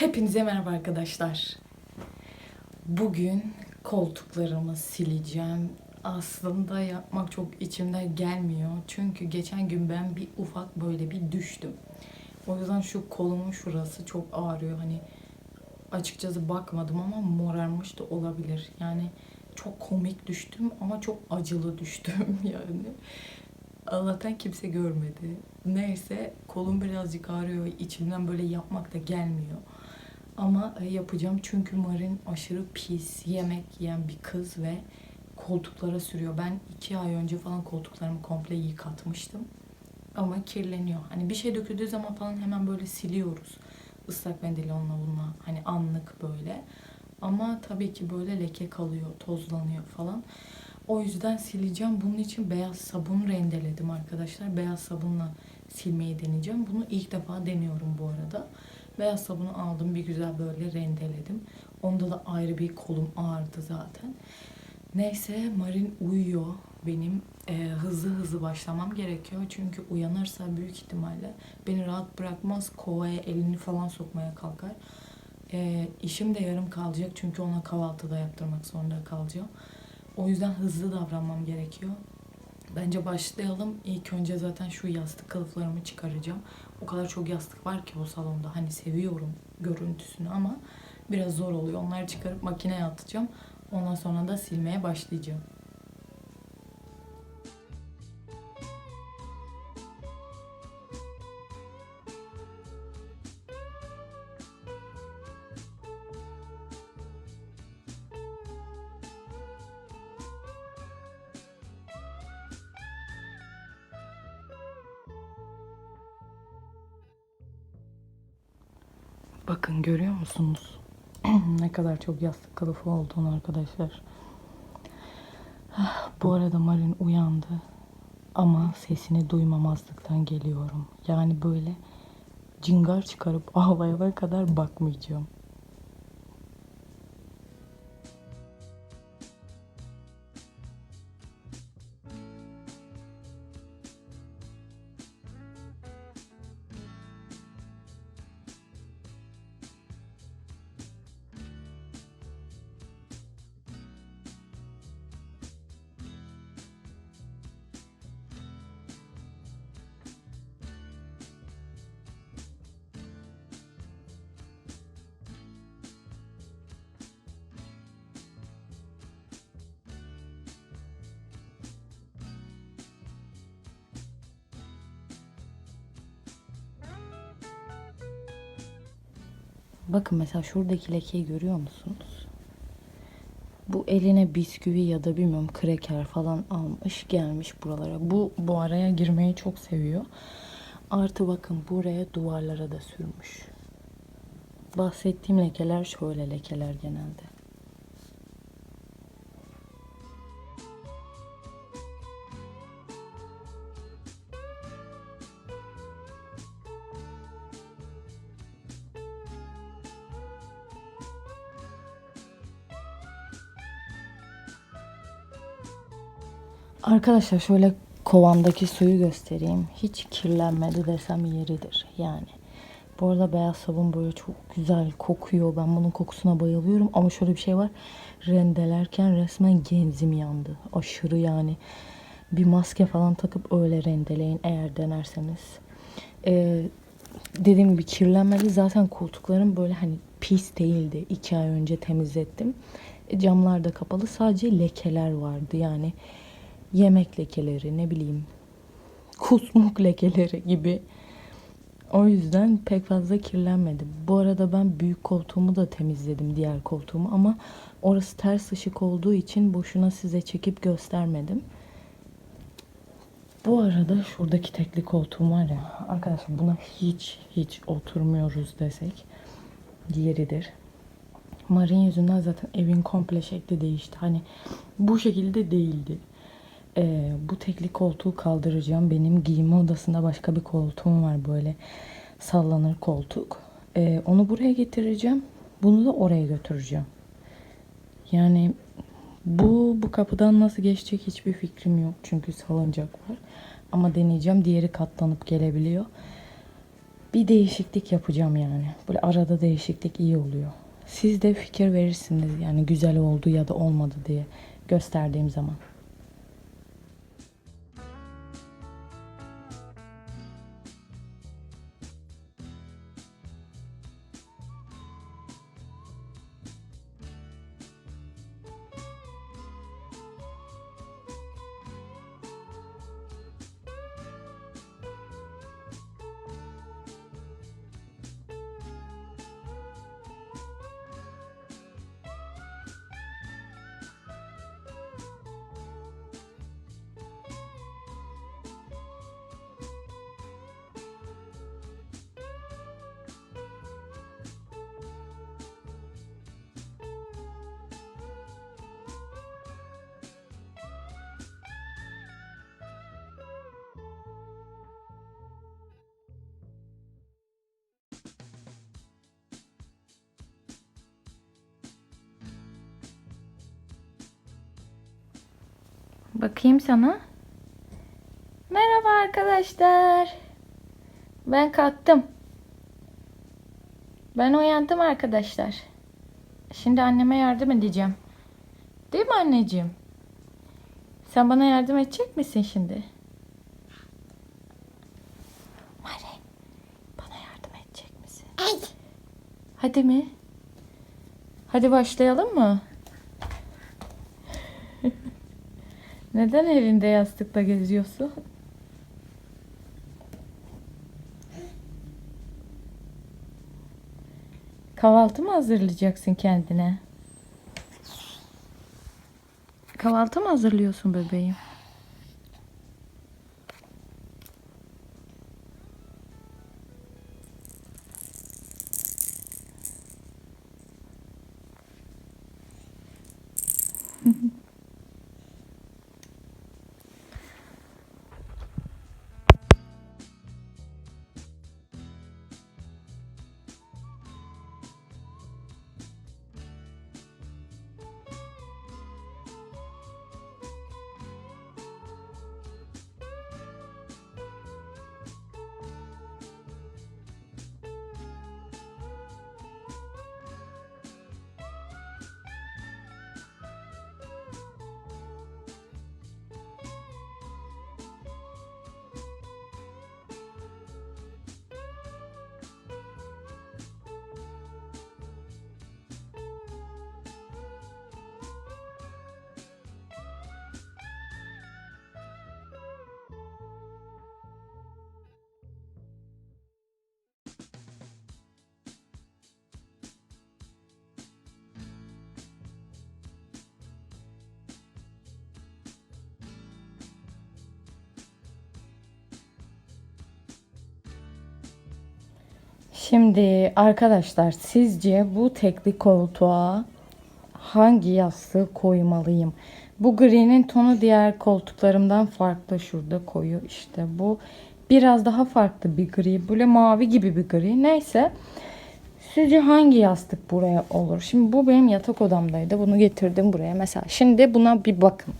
Hepinize merhaba arkadaşlar. Bugün koltuklarımı sileceğim. Aslında yapmak çok içimden gelmiyor. Çünkü geçen gün ben bir ufak böyle bir düştüm. O yüzden şu kolumun şurası çok ağrıyor. Hani açıkçası bakmadım ama morarmış da olabilir. Yani çok komik düştüm ama çok acılı düştüm yani. Allah'tan kimse görmedi. Neyse kolum birazcık ağrıyor. İçimden böyle yapmak da gelmiyor. Ama e, yapacağım çünkü Marin aşırı pis yemek yiyen bir kız ve koltuklara sürüyor. Ben iki ay önce falan koltuklarımı komple yıkatmıştım. Ama kirleniyor. Hani bir şey döküldüğü zaman falan hemen böyle siliyoruz. Islak mendille onunla bununla. Hani anlık böyle. Ama tabii ki böyle leke kalıyor, tozlanıyor falan. O yüzden sileceğim. Bunun için beyaz sabun rendeledim arkadaşlar. Beyaz sabunla silmeyi deneyeceğim. Bunu ilk defa deniyorum bu arada. Beyaz sabunu aldım bir güzel böyle rendeledim. Onda da ayrı bir kolum ağrıdı zaten. Neyse Marin uyuyor benim. Ee, hızlı hızlı başlamam gerekiyor. Çünkü uyanırsa büyük ihtimalle beni rahat bırakmaz. Kovaya elini falan sokmaya kalkar. Ee, işim de yarım kalacak. Çünkü ona kahvaltıda yaptırmak zorunda kalacağım. O yüzden hızlı davranmam gerekiyor. Bence başlayalım. İlk önce zaten şu yastık kılıflarımı çıkaracağım. O kadar çok yastık var ki bu salonda. Hani seviyorum görüntüsünü ama biraz zor oluyor. Onları çıkarıp makineye atacağım. Ondan sonra da silmeye başlayacağım. Bakın görüyor musunuz? ne kadar çok yastık kılıfı olduğunu arkadaşlar. Ah, Bu arada Marin uyandı. Ama sesini duymamazlıktan geliyorum. Yani böyle cingar çıkarıp ağlayana kadar bakmayacağım. Bakın mesela şuradaki lekeyi görüyor musunuz? Bu eline bisküvi ya da bilmiyorum kreker falan almış gelmiş buralara. Bu bu araya girmeyi çok seviyor. Artı bakın buraya duvarlara da sürmüş. Bahsettiğim lekeler şöyle lekeler genelde. Arkadaşlar şöyle kovandaki suyu göstereyim. Hiç kirlenmedi desem yeridir yani. Bu arada beyaz sabun böyle çok güzel kokuyor. Ben bunun kokusuna bayılıyorum. Ama şöyle bir şey var. Rendelerken resmen genzim yandı. Aşırı yani. Bir maske falan takıp öyle rendeleyin eğer denerseniz. Ee, dediğim gibi kirlenmedi. Zaten koltuklarım böyle hani pis değildi. İki ay önce temizlettim. E, camlar da kapalı. Sadece lekeler vardı yani yemek lekeleri ne bileyim kusmuk lekeleri gibi. O yüzden pek fazla kirlenmedi. Bu arada ben büyük koltuğumu da temizledim diğer koltuğumu ama orası ters ışık olduğu için boşuna size çekip göstermedim. Bu arada şuradaki tekli koltuğum var ya arkadaşlar buna hiç hiç oturmuyoruz desek yeridir. Marin yüzünden zaten evin komple şekli değişti. Hani bu şekilde değildi. Ee, bu tekli koltuğu kaldıracağım. Benim giyinme odasında başka bir koltuğum var böyle sallanır koltuk. Ee, onu buraya getireceğim. Bunu da oraya götüreceğim. Yani bu bu kapıdan nasıl geçecek hiçbir fikrim yok. Çünkü salıncak var. Ama deneyeceğim. Diğeri katlanıp gelebiliyor. bir değişiklik yapacağım yani. Böyle arada değişiklik iyi oluyor. Siz de fikir verirsiniz yani güzel oldu ya da olmadı diye gösterdiğim zaman. Bakayım sana. Merhaba arkadaşlar. Ben kalktım. Ben uyandım arkadaşlar. Şimdi anneme yardım edeceğim. Değil mi anneciğim? Sen bana yardım edecek misin şimdi? Mare, bana yardım edecek misin? Hadi mi? Hadi başlayalım mı? Neden elinde yastıkla geziyorsun? Kahvaltı mı hazırlayacaksın kendine? Kahvaltı mı hazırlıyorsun bebeğim? Şimdi arkadaşlar sizce bu tekli koltuğa hangi yastığı koymalıyım? Bu gri'nin tonu diğer koltuklarımdan farklı. Şurada koyu işte bu. Biraz daha farklı bir gri. Böyle mavi gibi bir gri. Neyse. Sizce hangi yastık buraya olur? Şimdi bu benim yatak odamdaydı. Bunu getirdim buraya. Mesela şimdi buna bir bakın.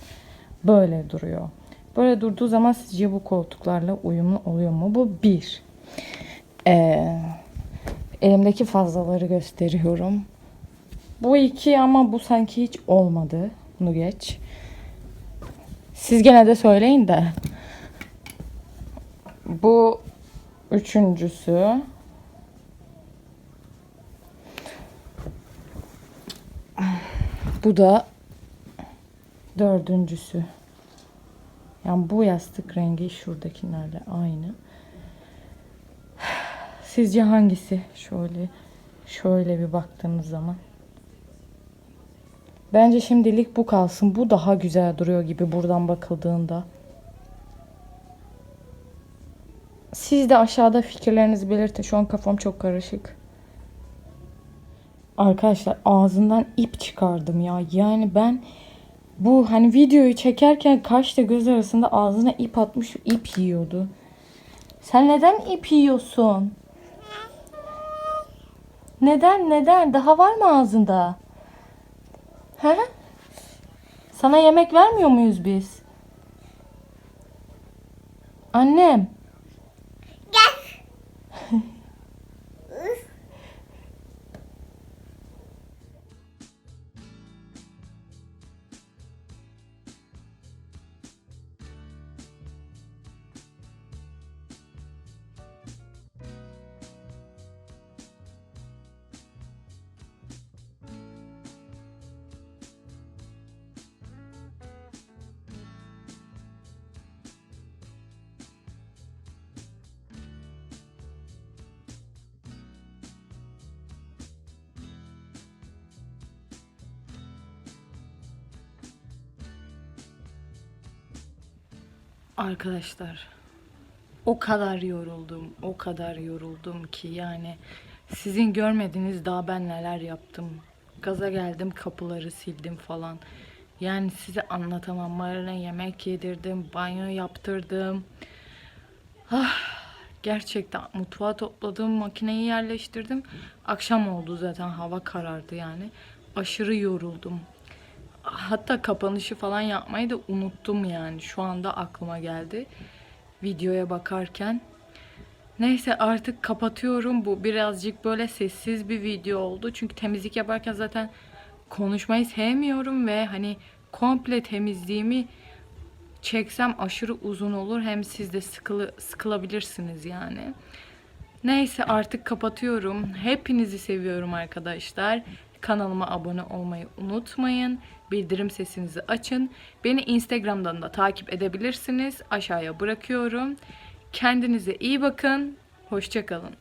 Böyle duruyor. Böyle durduğu zaman sizce bu koltuklarla uyumlu oluyor mu? Bu bir. Ee, elimdeki fazlaları gösteriyorum. Bu iki ama bu sanki hiç olmadı. Bunu geç. Siz gene de söyleyin de. Bu üçüncüsü. Bu da dördüncüsü. Yani bu yastık rengi şuradakilerle aynı. Sizce hangisi? Şöyle şöyle bir baktığımız zaman. Bence şimdilik bu kalsın. Bu daha güzel duruyor gibi buradan bakıldığında. Siz de aşağıda fikirlerinizi belirtin. Şu an kafam çok karışık. Arkadaşlar ağzından ip çıkardım ya. Yani ben bu hani videoyu çekerken kaşla göz arasında ağzına ip atmış ip yiyordu. Sen neden ip yiyorsun? Neden neden? Daha var mı ağzında? He? Sana yemek vermiyor muyuz biz? Annem. Arkadaşlar o kadar yoruldum, o kadar yoruldum ki yani sizin görmediğiniz daha ben neler yaptım. Gaza geldim, kapıları sildim falan. Yani size anlatamam. Marina yemek yedirdim, banyo yaptırdım. Ah, gerçekten mutfağı topladım, makineyi yerleştirdim. Akşam oldu zaten hava karardı yani. Aşırı yoruldum. Hatta kapanışı falan yapmayı da unuttum yani. Şu anda aklıma geldi. Videoya bakarken. Neyse artık kapatıyorum. Bu birazcık böyle sessiz bir video oldu. Çünkü temizlik yaparken zaten konuşmayı sevmiyorum ve hani komple temizliğimi çeksem aşırı uzun olur. Hem siz de sıkılı, sıkılabilirsiniz yani. Neyse artık kapatıyorum. Hepinizi seviyorum arkadaşlar. Kanalıma abone olmayı unutmayın. Bildirim sesinizi açın. Beni Instagram'dan da takip edebilirsiniz. Aşağıya bırakıyorum. Kendinize iyi bakın. Hoşçakalın.